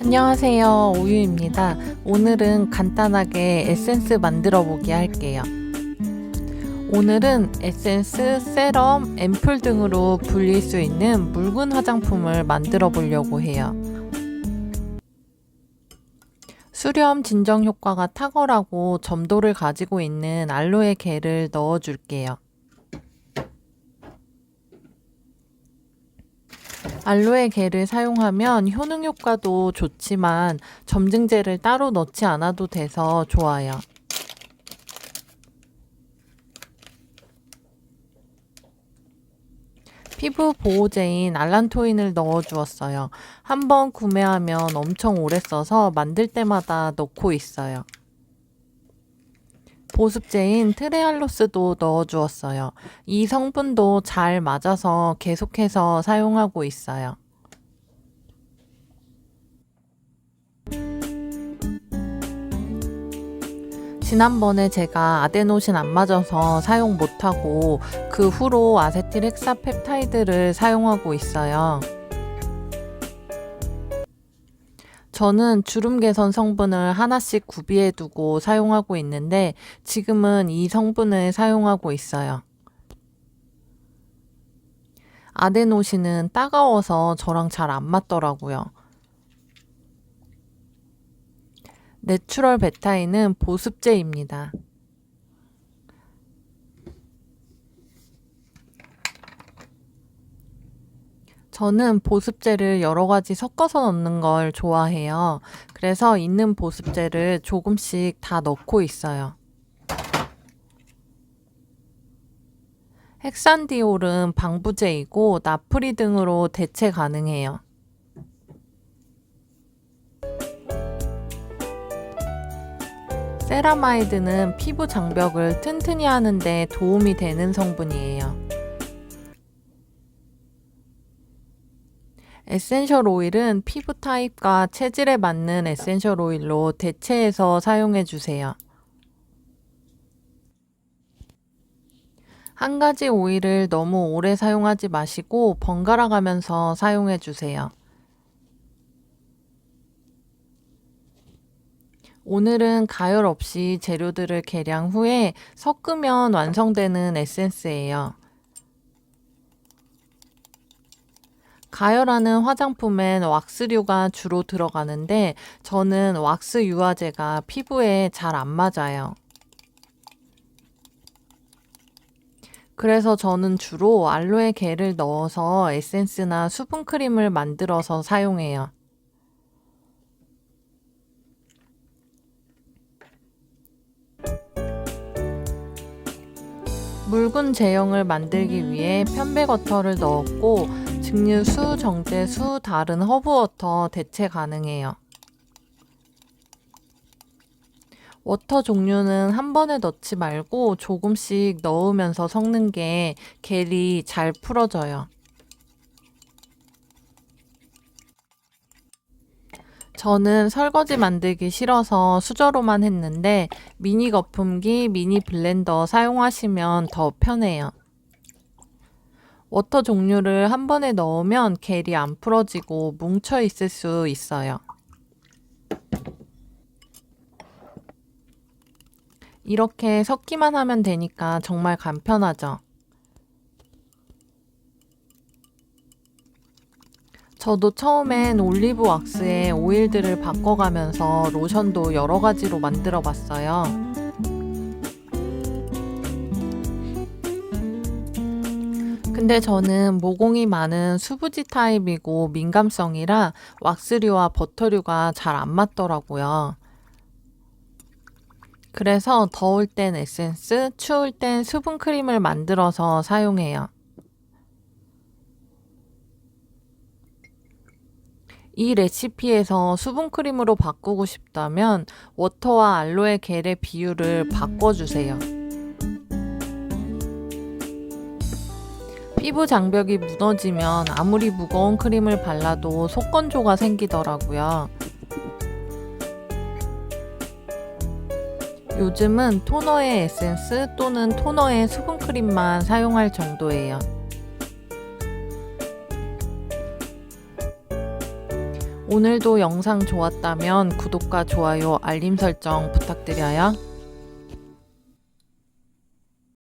안녕하세요. 우유입니다. 오늘은 간단하게 에센스 만들어 보기 할게요. 오늘은 에센스, 세럼, 앰플 등으로 불릴 수 있는 묽은 화장품을 만들어 보려고 해요. 수렴 진정 효과가 탁월하고 점도를 가지고 있는 알로에 겔을 넣어 줄게요. 알로에 겔을 사용하면 효능 효과도 좋지만 점증제를 따로 넣지 않아도 돼서 좋아요. 피부 보호제인 알란토인을 넣어 주었어요. 한번 구매하면 엄청 오래 써서 만들 때마다 넣고 있어요. 보습제인 트레알로스도 넣어 주었어요. 이 성분도 잘 맞아서 계속해서 사용하고 있어요. 지난번에 제가 아데노신 안 맞아서 사용 못하고 그 후로 아세틸 헥사펩타이드를 사용하고 있어요. 저는 주름 개선 성분을 하나씩 구비해 두고 사용하고 있는데 지금은 이 성분을 사용하고 있어요. 아데노신은 따가워서 저랑 잘 안 맞더라고요. 내추럴 베타인은 보습제입니다. 저는 보습제를 여러 가지 섞어서 넣는 걸 좋아해요. 그래서 있는 보습제를 조금씩 다 넣고 있어요. 헥산디올은 방부제이고 나프리 등으로 대체 가능해요. 세라마이드는 피부 장벽을 튼튼히 하는데 도움이 되는 성분이에요. 에센셜 오일은 피부 타입과 체질에 맞는 에센셜 오일로 대체해서 사용해 주세요. 한 가지 오일을 너무 오래 사용하지 마시고 번갈아 가면서 사용해 주세요. 오늘은 가열 없이 재료들을 계량 후에 섞으면 완성되는 에센스예요. 가열하는 화장품엔 왁스류가 주로 들어가는데 저는 왁스 유화제가 피부에 잘 안 맞아요. 그래서 저는 주로 알로에 겔을 넣어서 에센스나 수분크림을 만들어서 사용해요. 묽은 제형을 만들기 위해 편백워터를 넣었고 증류수, 정제수, 다른 허브워터 대체 가능해요. 워터 종류는 한 번에 넣지 말고 조금씩 넣으면서 섞는 게 겔이 잘 풀어져요. 저는 설거지 만들기 싫어서 수저로만 했는데 미니 거품기, 미니 블렌더 사용하시면 더 편해요. 워터 종류를 한 번에 넣으면 겔이 안 풀어지고 뭉쳐 있을 수 있어요. 이렇게 섞기만 하면 되니까 정말 간편하죠. 저도 처음엔 올리브 왁스에 오일들을 바꿔가면서 로션도 여러 가지로 만들어 봤어요. 근데 저는 모공이 많은 수부지 타입이고 민감성이라 왁스류와 버터류가 잘 안 맞더라고요. 그래서 더울 땐 에센스, 추울 땐 수분크림을 만들어서 사용해요. 이 레시피에서 수분크림으로 바꾸고 싶다면 워터와 알로에 겔의 비율을 바꿔주세요. 피부 장벽이 무너지면 아무리 무거운 크림을 발라도 속건조가 생기더라고요. 요즘은 토너의 에센스 또는 토너의 수분크림만 사용할 정도예요. 오늘도 영상 좋았다면 구독과 좋아요, 알림 설정 부탁드려요.